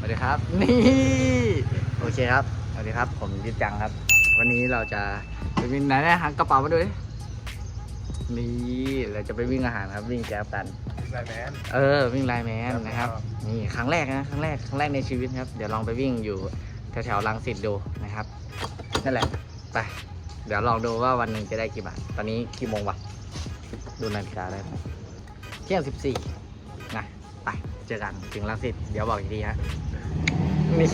สวัสดีครับ นี่โอเคครับสวัสดีครับ ผมยิดจังครับ วันนี้เราจะไปวิ่งไหนนะหากระเป๋ามาดูดินี่เราจะไปวิ่งอาหารครับ วิ่งแจ๊บกัน ไลน์แมน เออวิ่งไลน์แมนนะครับครับ นี่ครั้งแรกนะครั้งแรกครั้งแรกในชีวิตครับ เดี๋ยวลองไปวิ่งอยู่แถวๆรังสิตดูนะครับนั่นแหละไปเดี๋ยวลองดูว่าวันหนึ่งจะได้กี่บาทตอนนี้กี่โมงวะดูนาฬิกาได้ไหมเที่ยงสิบสี่นะไปเจอกันถึงรังสิตเดี๋ยวบอกอีกทีฮะ นี่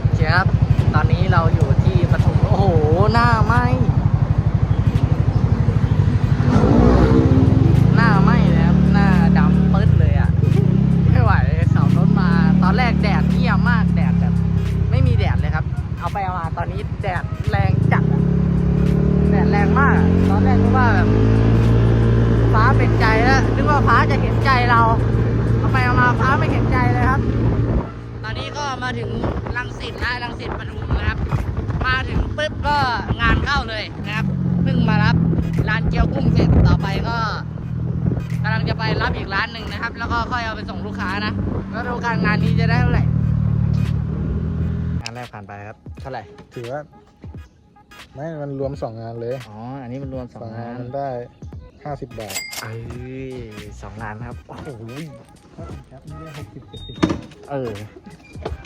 โอเคครับ ตอนนี้เราอยู่ที่ปทุมโอ้โห หน้าไหมหน้าไหม้เลยครับหน้าดำปึ๊ดเลยอะ่ะ ไม่ไหวขับรถมา ตอนแรกแดดเงียบมากแดดแบบไม่มีแดดเลยครับ เอาไปเอามาตอนนี้แดดแรงจัดแดดแรงมาก ตอนแรกนึกว่าแบบฟ้าเป็นใจแล้วนึกว่าฟ้าจะเห็นใจเราเอาไปเอามาฟ้าไม่เห็นใจเลยครับ ตอนนี้ก็มาถึงรังสิตนะรังสิตปทุมนะครับ มาถึงปุ๊บก็งานเข้าเลยนะครับเพิ่งมารับร้านเกี๊ยวกุ้งเสร็จต่อไปก็กำลังจะไปรับอีกร้านหนึ่งนะครับ แล้วก็ค่อยเอาไปส่งลูกค้านะแล้วดูการงานนี้จะได้เท่าไหร่งานแรกผ่านไปครับเท่าไหร่ถือว่าไม่มันรวมสองงานเลยอ๋ออันนี้มันรวมสสอองงงางานนมันได้ห้าสิบบาทเอ้ยสองงานครับโอ้โห เออ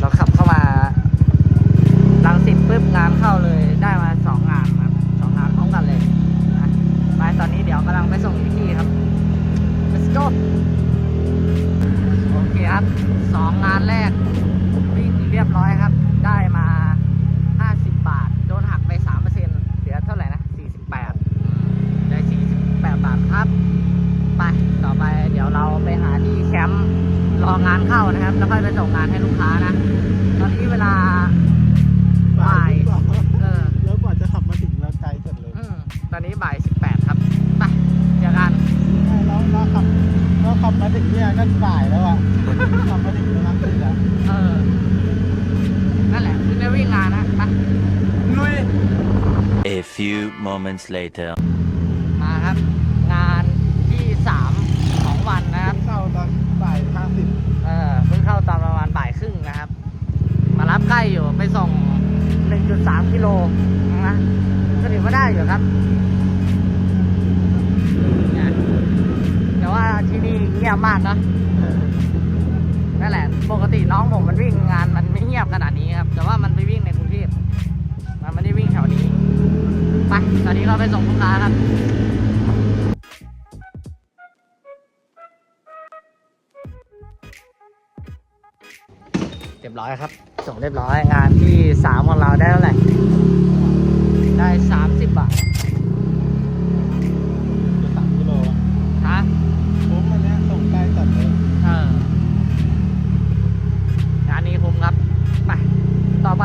เราขับเข้ามาลังสิตปุ๊บงานเข้าเลยได้มาสองงานครับสองงานพร้อมกันเลยนะไปตอนนี้เดี๋ยวกำลังไปส่งอีกที่ครับ let's go โอเคครับสองงานแรกวิ่งเรียบร้อยครับ นี่ยก็บ่ายแล้วอะขับมาถึงแล้วนะแล้วเออ นั่นแหละคือได้วิ่งงานนะไป ลุย A few moments later. มาครับ งานที่3ของวันนะครับ เข้าตอนบ่ายห้าสิบเออเพิ่งเข้าตอนประมาณบ่ายครึ่งนะครับ มารับใกล้อยู่ไปส่ง 1.3 กิโลนะก็ถือว่าได้อยู่ครับเนี่ยแต่ว่า ที่นี่เงียบมากเนอะนั่นแหละ ปกติน้องผมมันวิ่งงานมันไม่เงียบขนาดนี้ครับ แต่ว่ามันไปวิ่งในกรุงเทพมันไม่ได้วิ่งแถวนี้ ไป ตอนนี้เราไปส่งลูกค้าครับเรียบร้อยครับ ส่งเรียบร้อยงานที่สามของเราได้เท่าไหร่ ได้สามสิบบาท จะสามกิโลอะ ฮะ ผมอันเนี้ยส่งใกล้จัดเลย เอองานนี้คุ้มครับ ไป ต่อ ไป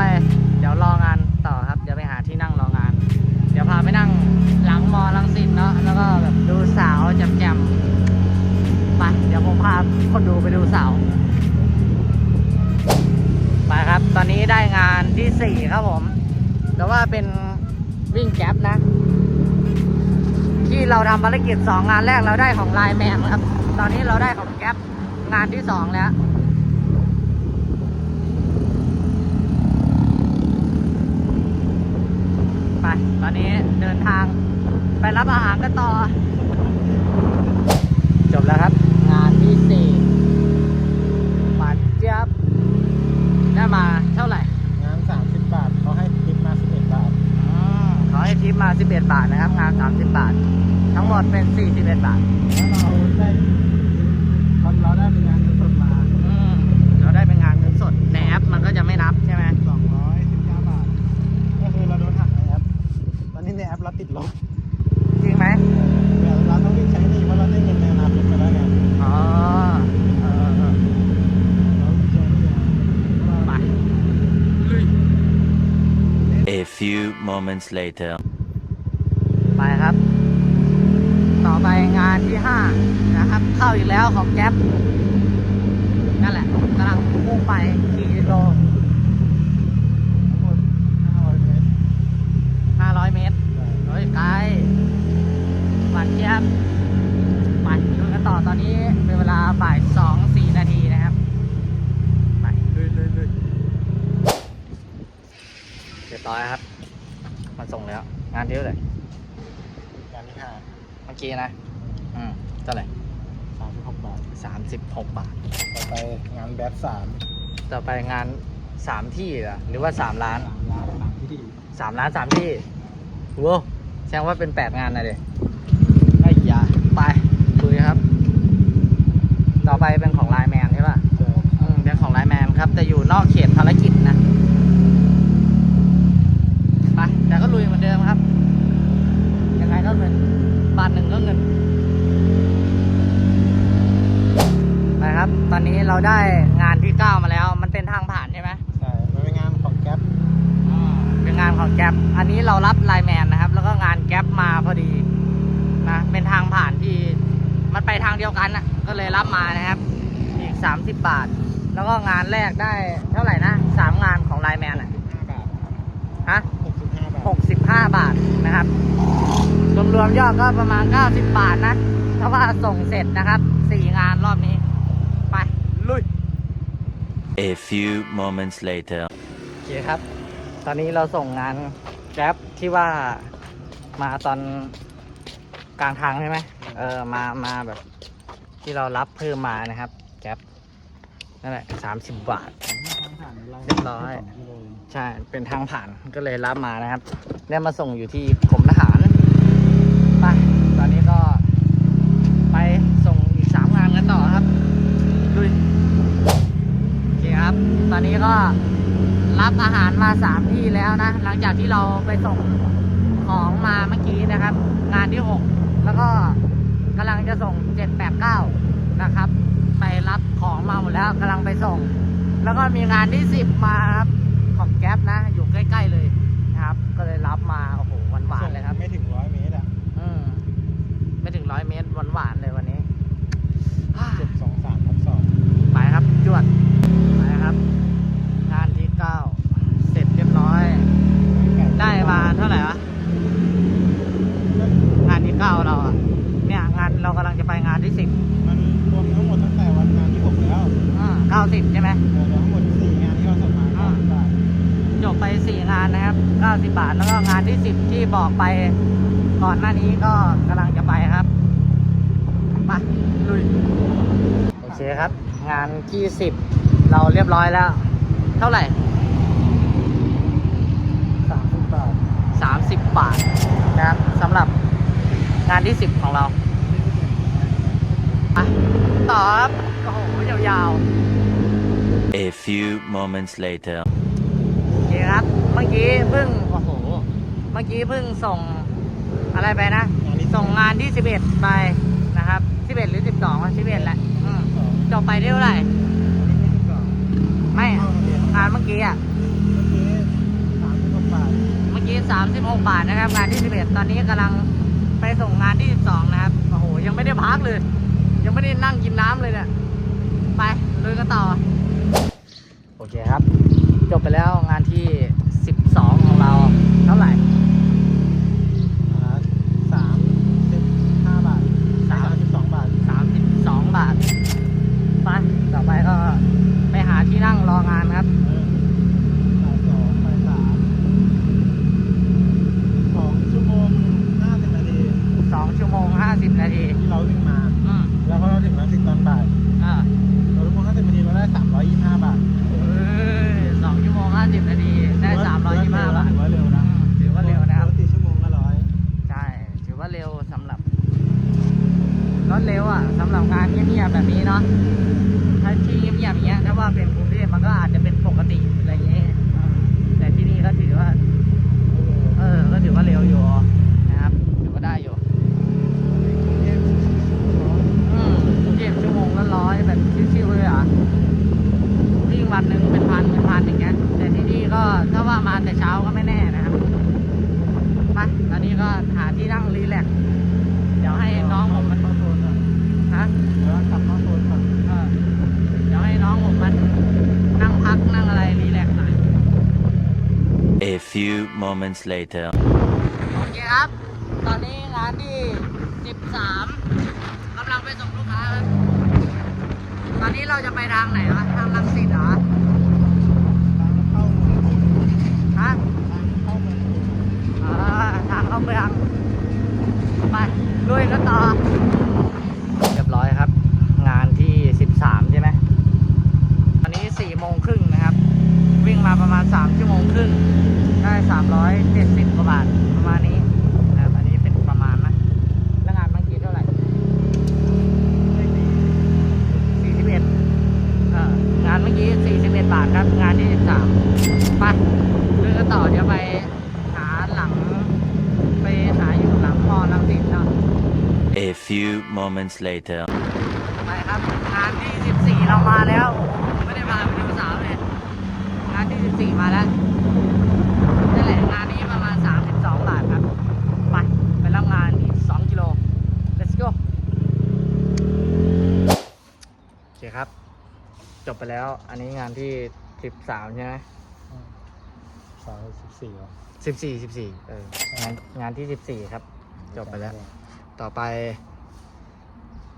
เดี๋ยวรองานต่อครับ เดี๋ยวไปหาที่นั่งรองาน เดี๋ยวพาไปนั่งหลังมอลังสิตเนาะ แล้วก็แบบดูสาวแจ่มๆ ไป เดี๋ยวผมพาคนดูไปดูสาว ไปครับ ตอนนี้ได้งานที่สี่ครับผม แต่ว่าเป็นวิ่งแก๊ปนะ ที่เราทำภารกิจสองงานแรกเราได้ของไลน์แมนครับ ตอนนี้เราได้ของแก๊ปงานที่สองแล้ว ไป ตอนนี้เดินทางไปรับอาหารกันต่อ จบแล้วครับ งานที่สี่บาดเจ็บได้มาเท่าไหร่ งานสามสิบบาทเขาให้ทิปมาสิบเอ็ดบาท อืมขอให้ทิปมา 11 บาทนะครับ งาน 30 บาท ทั้งหมดเป็น 41 บาท แล้วเราได้เราได้เป็นงานเงินสดมาอืมเราได้เป็นงานเงินสดในแอปมันก็จะไม่นับใช่ไหม ลบจริงไหมเดี๋ยวเราต้องรีบใช้หนี่เพราะเราได้เงินในอนาคตไปแล้วไงอ๋อเออเออเรารีบใช้หนี่เพราะไปว่าลุย A few moments later. ไปครับ ต่อไปงานที่ 5 นะครับ เข้าอีกแล้วของแก๊ปนั่นแหละกำลังพุ่งไปกี่กิโล 1,086 บาท ต่อไปงานแบทสามต่อไปงาน 3 ที่หรอหรือว่า 3 ล้าน สามล้านสามที่สามล้านสามที่โว้แสดงว่าเป็น 8 งานนะเด็กไอ้ยาไปคุยครับ ต่อไปเป็นของไลน์แมนใช่ป่ะอืมเป็นของไลน์แมนครับ แต่อยู่นอกเขตภารกิจนะไปแต่ก็ลุยเหมือนเดิมครับยังไงก็เงินบาทหนึ่งก็เงิน ไปครับ ตอนนี้เราได้งานที่เก้ามาแล้ว มันเป็นทางผ่านใช่ไหมใช่ มันเป็นงานของแก๊ปเป็นงานของแก๊ปอันนี้เรารับไลน์แมนนะครับ แล้วก็งานแก๊ปมาพอดีนะ เป็นทางผ่านที่มันไปทางเดียวกันน่ะก็เลยรับมานะครับ อีก30บาท แล้วก็งานแรกได้เท่าไหร่นะสามงานของไลน์แมนอะห้าบาทฮะหกสิบห้าบาท65บาทนะครับ รวมๆยอดก็ประมาณ90บาทนะถ้าว่าส่งเสร็จนะครับ4งานรอบนี้ไปลุย A few moments later. โอเคครับ ตอนนี้เราส่งงานแก๊ปที่ว่ามาตอนกลางทางใช่ไหมเออมามาแบบ ที่เรารับเพิ่มมานะครับแก๊ปนั่นแหละสามสิบบาท เรียบร้อย ใช่ เป็นทางผ่านก็เลยรับมานะครับได้มาส่งอยู่ที่กรมทหาร ไป ตอนนี้ก็ ไปส่งอีกสามงานกันต่อครับดุยโอเคครับ ตอนนี้ ก็รับอาหารมาสามที่แล้วนะ หลังจากที่เราไปส่งของมาเมื่อกี้นะครับ งานที่หกแล้วก็กำลังจะส่งเจ็ดแปดเก้านะครับ ไปรับของมาหมดแล้วกำลังไปส่ง แล้วก็มีงานที่สิบมาครับของแก๊ปนะ อยู่ใกล้ ๆ เลยนะครับ ก็เลยรับมา โอ้โหหวานๆเลยครับ ไม่ถึงร้อยเมตรอะ อืมไม่ถึงร้อยเมตรหวานๆเลยวันนี้ เจ็ดสองสามทับสอง ไปครับจวดไปครับ งานที่เก้าเสร็จเรียบร้อย ได้มาเท่า ไหร่วะงานที่เก้าเราอะเนี่ยงานเรากำลังจะไปงานที่สิบมันรวมทั้งหมดตั้งแต่วันงานที่หกแล้วเก้าสิบใช่ไหมเดี๋ยวทั้งหมดสี่งานที่เราส่งมาอ่าบาทจบไปสี่งานนะครับเก้าสิบบาท แล้วก็งานที่สิบที่บอกไปก่อนหน้านี้ก็กำลังจะไปครับมาลุยโอเคครับ งานที่สิบเราเรียบร้อยแล้ว เท่าไหร่ สามสิบบาท 30 บาทนะครับสำหรับ งานที่10ของเราไปต่อครับโอ้โหยาว A few moments later. ๆโอเคครับ เมื่อกี้เพิ่ง โอ้โห เมื่อกี้เพิ่งส่งอะไรไปนะงานที่ส่งงานที่11ไปนะครับ11หรือ12วะ11แหละอืมสองจบไปได้เท่าไหร่อันนี้ไม่สิบสองไม่เข้าโรงเรียนงานเมื่อกี้อะเมื่อกี้สามสิบหกบาทเมื่อกี้36บาทนะครับ งานที่11ตอนนี้กำลัง ไปส่งงานที่ 12 นะครับ โอ้โห ยังไม่ได้พักเลย ยังไม่ได้นั่งกินน้ำเลยเนี่ย ไปลุยกันต่อ โอเคครับ จบไปแล้วงานที่ 12 ของเรา เท่าไหร่ อ่าสามสิบห้าบาท สาม สามสิบสองบาท 32 บาท ไป ต่อไปก็ไปหาที่นั่งรองานครับ เออบ่ายสองบ่ายสามสองชั่วโมงห้าสิบนาที 2 ชั่วโมง 50 นาที ที่เราวิ่งมา อืม แล้วพอเราถึงรังสิตตอนบ่าย อ่า เราชั่วโมงห้าสิบนาทีเราได้สามร้อยยี่สิบห้าบาท เอ้ยสองชั่วโมง 50 นาที ได้ 325 บาท ถือว่าเร็วนะ อืมถือว่าเร็วนะครับ ปกติชั่วโมงละร้อย ใช่ ถือว่าเร็วสำหรับรถเร็วอะสำ หรับงานเงียบๆแบบนี้เนาะถ้าที่เงียบๆอย่างเงี้ยถ้าว่าเป็นกรุงเทพมันก็อาจจะเป็นปกติอะไรอย่างเงี้ยแต่ที่นี่ก็ถือว่า เออ ก็ถือว่าเร็วอยู่นะครับถือว่าได้อยู่อืมเจ็บชั่วโมงละร้อยแบบชิวๆเลยเหรอะวิ่งวันหนึ่งเป็นพันเป็นพันอย่างเงี้ยแต่ที่นี่ก็ถ้าว่ามาแต่เช้าก็ไม่แน่นะครับไปตอนนี้ก็หาที่นั่งรีแลกซ์ A few moments later โอเคครับ ตอนนี้ร้านที่ 13กำลังไปส่งลูกค้าครับ ตอนนี้เราจะไปทางไหนครับทางลังสิตเหรอ ทางเข้าเมืองฮะทางเข้าเมืองไปลุยกันต่อ เรียบร้อยครับ งานที่ 13 ใช่ไหมตอนนี้4โมงครึ่งนะครับ วิ่งมาประมาณ 3 ชั่วโมงครึ่ง ได้370กว่าบาทประมาณนี้นะครับอันนี้เป็นประมาณนะแล้วงานเมื่อกี้เท่าไหร่41เอองานเมื่อกี้41บาทครับ งานที่13ไปเรื่องกันต่อเดี๋ยวไปหาหลัง ไปหาอยู่หลังมอลังสิตเนาะ A few moments later. ไปครับงานที่14เรามาแล้วโอ้โหไม่ได้มาเป็นดูสาวเลยงานที่14มาแล้วนั่นแหละงานนี้ประมาณ 32 บาทครับ ไป ไปรับงานอีก 2 กิโล let's go โอเคครับ จบ ไปแล้ว อันนี้งานที่13ใช่ไหมสามสิบสี่เหรอ14 14เอองานงานที่14ครับ จบไปแล้ว ต่อไป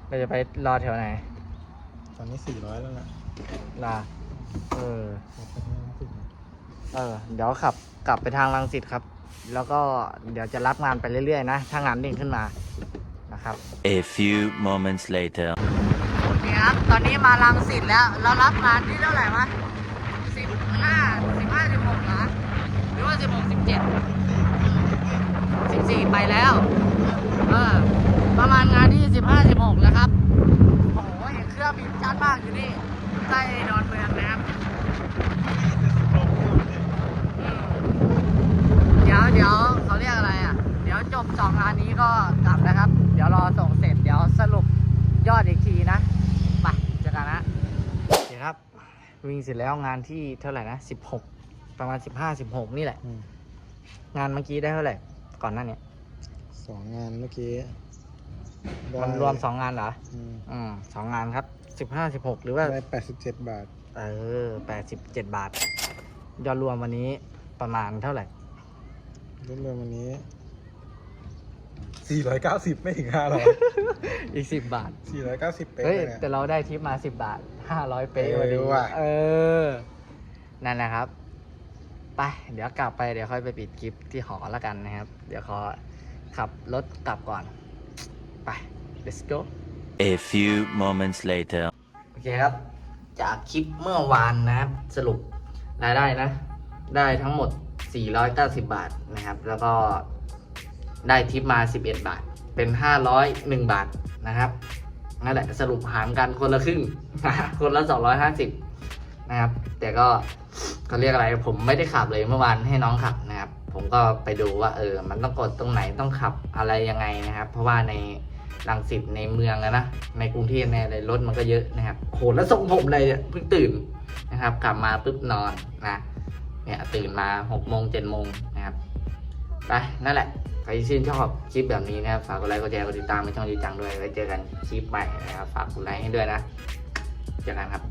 เราจะไปรอแถวไหน ตอนนี้สี่ร้อยแล้วนะลาเออเราไปที่สิบนะเออ เดี๋ยวขับกลับไปทางรังสิตครับ แล้วก็เดี๋ยวจะรับงานไปเรื่อยๆนะ ถ้างานเด้งขึ้นมา นะครับ A few moments later. ครับ ตอนนี้มารังสิตแล้ว เรารับงานที่เท่าไหร่วะสิบห้าสิบห้าสิบหกนะหรือว่าสิบหกสิบเจ็ดสิบสี่ไปแล้ว เออ ประมาณงานที่สิบห้าสิบหกแล้วครับ โอ้โหเห็นเครื่องบินชัดมากอยู่นี่ใกล้ดอนเมืองนะครับ เดี๋ยวเดี๋ยวเขาเรียกอะไรอะ เดี๋ยวจบสองงานนี้ก็กลับนะครับ เดี๋ยวรอส่งเสร็จ เดี๋ยวสรุปยอดอีกทีนะ ไปเจอกันนะโอเคครับ วิ่งเสร็จแล้วงานที่เท่าไหร่นะสิบหกประมาณสิบห้าสิบหกนี่แหละ อืมงานเมื่อกี้ได้เท่าไหร่ก่อนหน้าเนี้ยสองงานเมื่อกี้ได้มันรวมสองงานเหรอ อืมอืมสองงานครับสิบห้าสิบหกหรือว่า ได้แปดสิบเจ็ดบาท เออแปดสิบเจ็ดบาท ยอดรวมวันนี้ประมาณเท่าไหร่ รวมรวมวันนี้สี่ร้อยเก้าสิบไม่ถึงห้าร้อยอีกสิบบาทสี่ร้อยเก้าสิบเป๊ะเฮ้ย เลยเนี่ยแต่เราได้ทิปมาสิบบาท ห้าร้อยเป๊ะเออพอดีว่ะ เออ นั่นนะครับ ไป เดี๋ยวกลับไปเดี๋ยวค่อยไปปิดคลิปที่หอแล้วกันนะครับ เดี๋ยวขอขับรถกลับก่อน ไป let's go A few moments later. โอเคครับ จากคลิปเมื่อวานนะครับ สรุปรายได้นะ ได้ทั้งหมด 490 บาทนะครับ แล้วก็ได้ทิปมา 11 บาท เป็น 501 บาทนะครับ นั่นแหละสรุปหารกันคนละครึ่ง คนละ 250 นะครับ แต่ก็เขาเรียกอะไร ผมไม่ได้ขับเลยเมื่อวานให้น้องขับนะครับ ผมก็ไปดูว่า เออ มันต้องกดตรงไหนต้องขับอะไรยังไงนะครับ เพราะว่าในรังสิตในเมืองนะ ในกรุงเทพในอะไรรถมันก็เยอะนะครับโหแล้วทรงผมเนี่ยเพิ่งตื่นนะครับ กลับมาปุ๊บนอนนะ เนี่ยตื่นมาหกโมงเจ็ดโมงนะครับ ไปนั่นแหละ ใครที่ชื่นชอบคลิปแบบนี้นะครับฝากกดไลค์กดแชร์กดติดตามไปช่องดีจังด้วยไว้เจอกันคลิปใหม่นะครับฝากกดไลค์ให้ด้วยนะเจอกันครับ